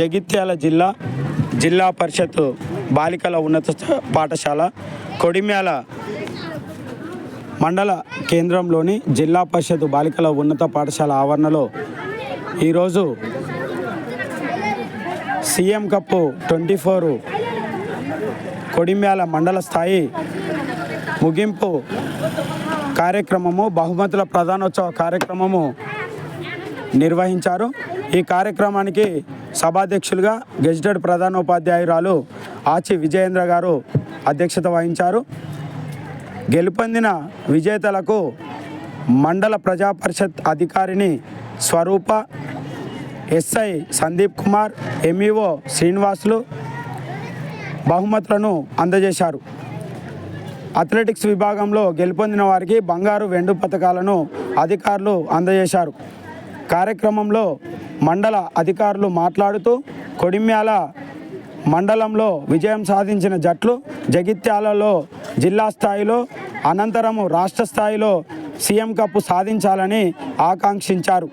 జగిత్యాల జిల్లా జిల్లా పరిషత్ బాలికల ఉన్నత పాఠశాల కొడిమ్యాల మండల కేంద్రంలోని జిల్లా పరిషత్ బాలికల ఉన్నత పాఠశాల ఆవరణలో ఈరోజు CM cup twenty four Kodimyal మండల స్థాయి ముగింపు కార్యక్రమము బహుమతుల ప్రధానోత్సవ కార్యక్రమము నిర్వహించారు. ఈ కార్యక్రమానికి సభాధ్యక్షులుగా గెజిటెడ్ ప్రధానోపాధ్యాయురాలు ఆచి విజయేంద్ర గారు అధ్యక్షత వహించారు. గెలుపొందిన విజేతలకు మండల ప్రజా పరిషత్ అధికారిని స్వరూప ఎస్ఐ సందీప్ కుమార్ ఎంఈఓ శ్రీనివాసులు బహుమతులను అందజేశారు. అథ్లెటిక్స్ విభాగంలో గెలుపొందిన వారికి బంగారు వెండు పథకాలను అధికారులు అందజేశారు. కార్యక్రమంలో మండల అధికారులు మాట్లాడుతూ కొడిమ్యాల మండలంలో విజయం సాధించిన జట్లు జగిత్యాలలో జిల్లా స్థాయిలో అనంతరము రాష్ట్ర స్థాయిలో సీఎం కప్పు సాధించాలని ఆకాంక్షించారు.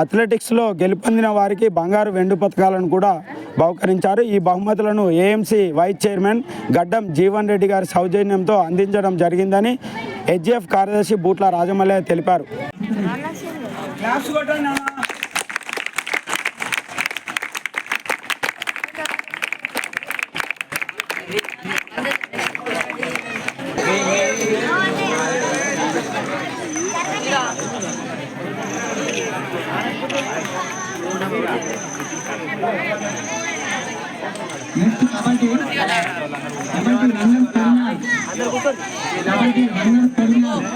అథ్లెటిక్స్లో గెలుపొందిన వారికి బంగారు వెండు పథకాలను కూడా బహుకరించారు. ఈ బహుమతులను ఏఎంసీ వైస్ చైర్మన్ గడ్డం జీవన్ రెడ్డి గారి సౌజన్యంతో అందించడం జరిగిందని హెచ్జిఎఫ్ కార్యదర్శి బూట్ల రాజమల్లయ్య తెలిపారు. నెక్స్ట్ కబడ్డీ. కబడ్డీ రన్నర్ కరుణాల్ కబడ్డీ రన్నర్ కరుణాల్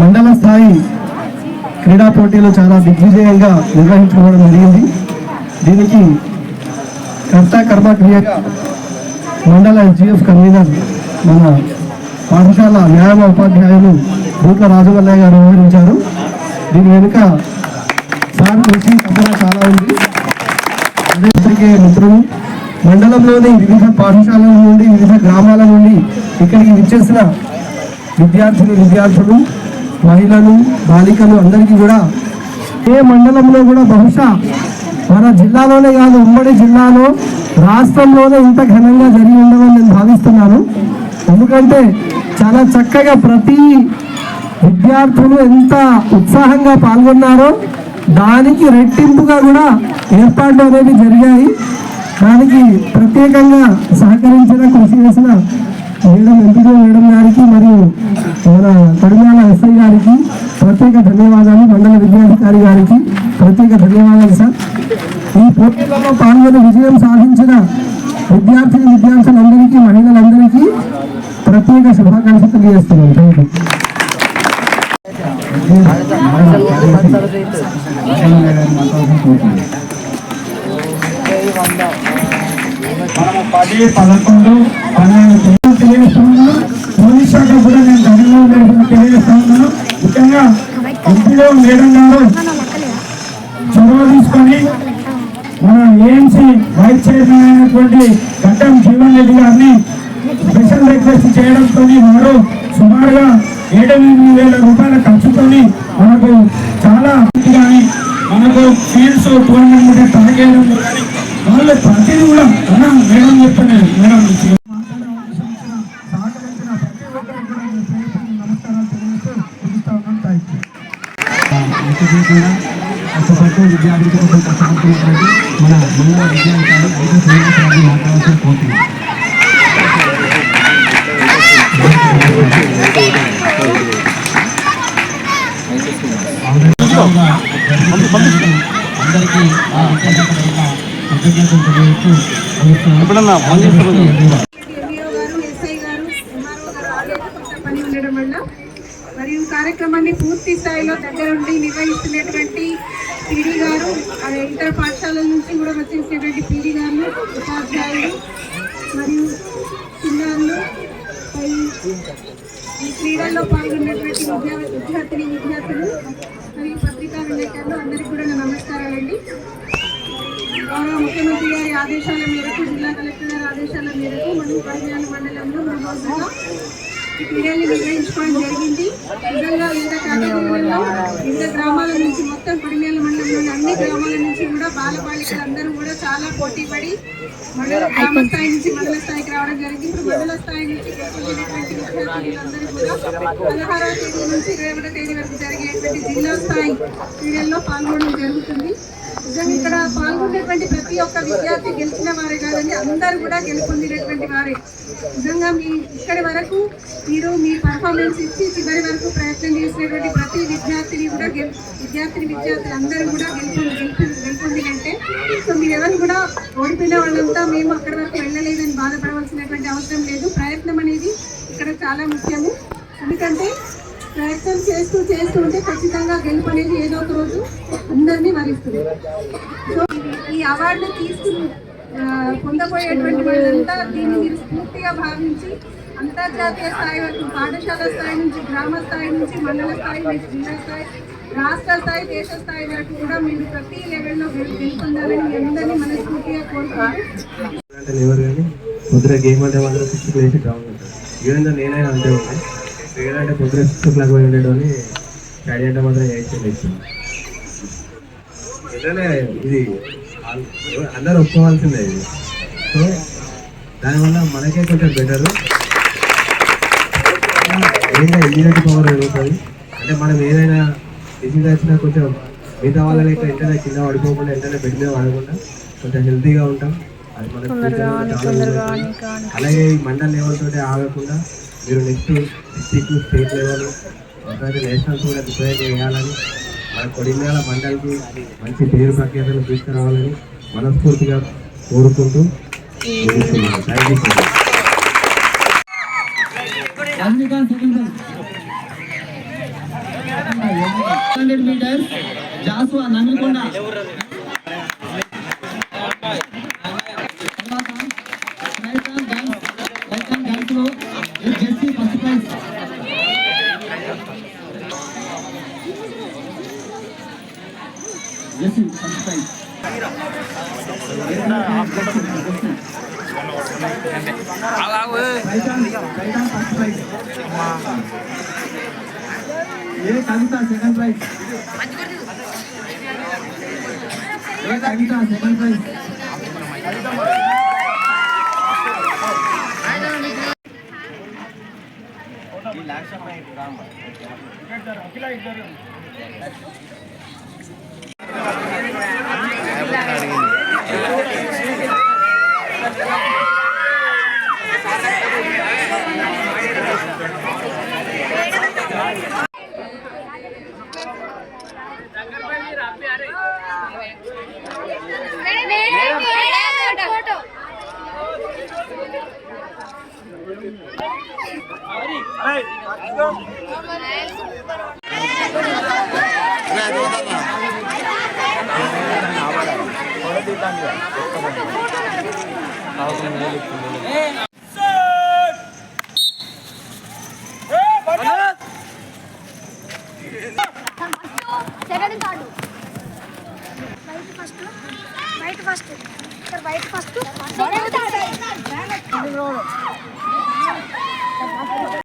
మండల స్థాయి క్రీడా పోటీలు చాలా దిగ్విజయంగా నిర్వహించుకోవడం జరిగింది. దీనికి కర్త కర్మ క్రియగా మండల ఎస్జిఎఫ్ కన్వీనర్ మన పాఠశాల వ్యాయామ ఉపాధ్యాయులు బూట్ల రాజవల్లయ్య గారు వివరించారు దీని వెనుక సార్ కృషి తప్పన చాలా ఉంది. అదే మిత్రులు మండలంలోని వివిధ పాఠశాలల నుండి వివిధ గ్రామాల నుండి ఇక్కడికి విచ్చేసిన విద్యార్థులు విద్యార్థులు మహిళలు బాలికలు అందరికీ కూడా ఏ మండలంలో కూడా బహుశా మన జిల్లాలోనే కాదు ఉమ్మడి జిల్లాలో రాష్ట్రంలోనే ఇంత ఘనంగా జరిగి ఉండవని నేను భావిస్తున్నాను. ఎందుకంటే చాలా చక్కగా ప్రతి విద్యార్థులు ఎంత ఉత్సాహంగా పాల్గొన్నారో దానికి రెట్టింపుగా కూడా ఏర్పాట్లు అనేవి జరిగాయి. దానికి ప్రత్యేకంగా సహకరించిన కృషి చేసిన మేడం ఎంపీడీ మేడం గారికి మరియు మన కడియాల ఎస్ఐ గారికి ప్రత్యేక ధన్యవాదాలు మండల విద్యాధికారి గారికి ప్రత్యేక ధన్యవాదాలు సార్. ఈ పోటీలలో పాల్గొని విజయం సాధించిన విద్యార్థిని విద్యార్థులందరికీ మహిళలందరికీ ప్రత్యేక శుభాకాంక్షలు తెలియజేస్తున్నాను థ్యాంక్ యూ మనము పది పదకొండు పన్నెండు తేదీలు తెలియజేస్తున్నాను పోలీస్ శాఖ కూడా నేను ధన్యవాదాలు తెలుపుతూ తెలియజేస్తా ఉన్నాను ముఖ్యంగా ఎంపీలో మేడం గారు చొరవ తీసుకొని మన ఏఎంసీ వైస్ చైర్మన్ అయినటువంటి గడ్డం జీవన్ రెడ్డి గారిని స్పెషల్ రిక్వెస్ట్ చేయడంతో వారు సుమారుగా ఏడెనిమిది వేల రూపాయల ఖర్చుతో మనకు చాలా కానీ మనకు ఫీల్డ్స్ టోర్నమెంట్ తాగేయడం కానీ వాళ్ళు ప్రతిదీ కూడా మేడం చెప్తాను మేడం సహకరించిన ప్రతి ఒక్కరికి కూడా నేను ప్రత్యేకంగా నమస్కారాలు తెలియజేస్తూ ముగిస్తా ఉన్నాను థ్యాంక్ యూ కూడా కష్టపడుతూ విద్యార్థుల కోసం కష్టపడుతున్నటువంటి మన మండల విద్యాధికారి ఐదు శ్రీనివాసరావు మాట్లాడాల్సిన కోరుతున్నాను అందరికీ విద్యార్థుల కృతజ్ఞతలు తెలియజేస్తూ ముగిస్తున్నాను. ఎంఈఓ గారు ఎస్ఐ గారు ఎంఆర్ఓ గారు ఆల్రెడీ కొంత పని ఉండడం వల్ల మరియు కార్యక్రమాన్ని పూర్తి స్థాయిలో దగ్గరుండి నిర్వహిస్తున్నటువంటి పీడీ గారు ఇతర పాఠశాలల నుంచి కూడా వచ్చేసినటువంటి పీడీ గారు ఉపాధ్యాయులు మరియు పిల్లలు ఈ క్రీడల్లో పాల్గొన్నటువంటి విద్యా విద్యార్థిని విద్యార్థులు మరియు పత్రికా విలేకరులు అందరికీ కూడా నా నమస్కారాలండి గౌరవ ముఖ్యమంత్రి గారి ఆదేశాల మేరకు జిల్లా కలెక్టర్ గారి ఆదేశాల మేరకు మనం పరిజ్ఞాన మండలంలో మూడు రోజులుగా పిల్లల్ని నిర్వహించుకోవడం జరిగింది. నిజంగా వివిధ కేటగిరీలలో వివిధ గ్రామాల నుంచి మొత్తం కుడిమేల మండలంలోని అన్ని గ్రామాల నుంచి కూడా బాలబాలికలు అందరూ కూడా చాలా పోటీ పడి మండల గ్రామ స్థాయి నుంచి మండల స్థాయికి రావడం జరిగింది. ఇప్పుడు మండల స్థాయి నుంచి గెలుపొందినటువంటి విద్యార్థులందరూ కూడా పదహారవ తేదీ నుంచి ఇరవై ఒకటో తేదీ వరకు జరిగేటువంటి జిల్లా స్థాయి క్రీడల్లో పాల్గొనడం జరుగుతుంది. నిజంగా ఇక్కడ పాల్గొనేటువంటి ప్రతి ఒక్క విద్యార్థి గెలిచిన వారే కాదండి అందరూ కూడా గెలుపొందినటువంటి వారే. నిజంగా మీ ఇక్కడి వరకు మీరు మీ పర్ఫార్మెన్స్ ఇచ్చి చివరి వరకు ప్రయత్నం చేసినటువంటి ప్రతి విద్యార్థిని కూడా గెలు విద్యార్థిని విద్యార్థులు అందరూ కూడా గెలుపు గెలుపు గెలుపొందినట్టే. సో మీరు ఎవరు కూడా ఓడిపోయిన వాళ్ళంతా మేము అక్కడి వరకు వెళ్ళలేదని బాధపడవలసినటువంటి అవసరం లేదు. ప్రయత్నం అనేది ఇక్కడ చాలా ముఖ్యము. ఎందుకంటే ప్రయత్నం చేస్తూ చేస్తూ ఉంటే ఖచ్చితంగా గెలుపు అనేది ఏదో ఒక రోజు అందరినీ వరిస్తుంది. సో ఈ అవార్డు తీసుకుని పొందబోయేటువంటి వాళ్ళంతా దీన్ని మీరు స్ఫూర్తిగా భావించి అంతర్జాతీయ స్థాయి వరకు పాఠశాల స్థాయి నుంచి గ్రామ స్థాయి నుంచి మండల స్థాయి నుంచి జిల్లా స్థాయి రాష్ట్ర స్థాయి దేశ స్థాయి వరకు కూడా మీరు ప్రతి లెవెల్లో గెలుపొందాలని మీ అందరినీ మనస్ఫూర్తిగా కోరుకుంటూ ముద్ర గేమ్ అంటే మాత్రం సిక్స్ గ్రౌండ్ ఈవెన్ నేనైనా అంతే ఉంది అంటే పొద్దున సిక్స్ ఓ క్లాక్ పోయి ఉండేటోని స్టడీ అంటే మాత్రం ఎయిట్ నిజమే ఇది అందరూ ఒప్పుకోవాల్సిందే ఇది. సో దానివల్ల మనకే కొంచెం బెటర్. ఏదైనా ఇమ్యూనిటీ పవర్ పెరుగుతుంది. అంటే మనం ఏదైనా డిసీజ్ వచ్చినా కొంచెం మిగతా వాళ్ళ లెక్క ఎంతనే కింద పడిపోకుండా ఎంతనే బెడ్ మీద పడకుండా కొంచెం హెల్తీగా ఉంటాం. అది మన future లో చాలా use అవుతుంది. అలాగే ఈ మండల్ లెవెల్ తోటి ఆగకుండా మీరు నెక్స్ట్ డిస్టిక్ స్టేట్ లెవెల్ ఒకసారి నేషనల్స్ కూడా రిప్రజెంట్ చేయాలని మన కొడిమేళ మండలికి మంచి పేరు ప్రఖ్యాతలు తీసుకురావాలని మనస్ఫూర్తిగా కోరుకుంటూ thank you sir hundred meters Joshua Namilikonda Jersey first prize రైతాన్ రైతాన్ first prize A Kavitha second prize A Kavitha second praise photo second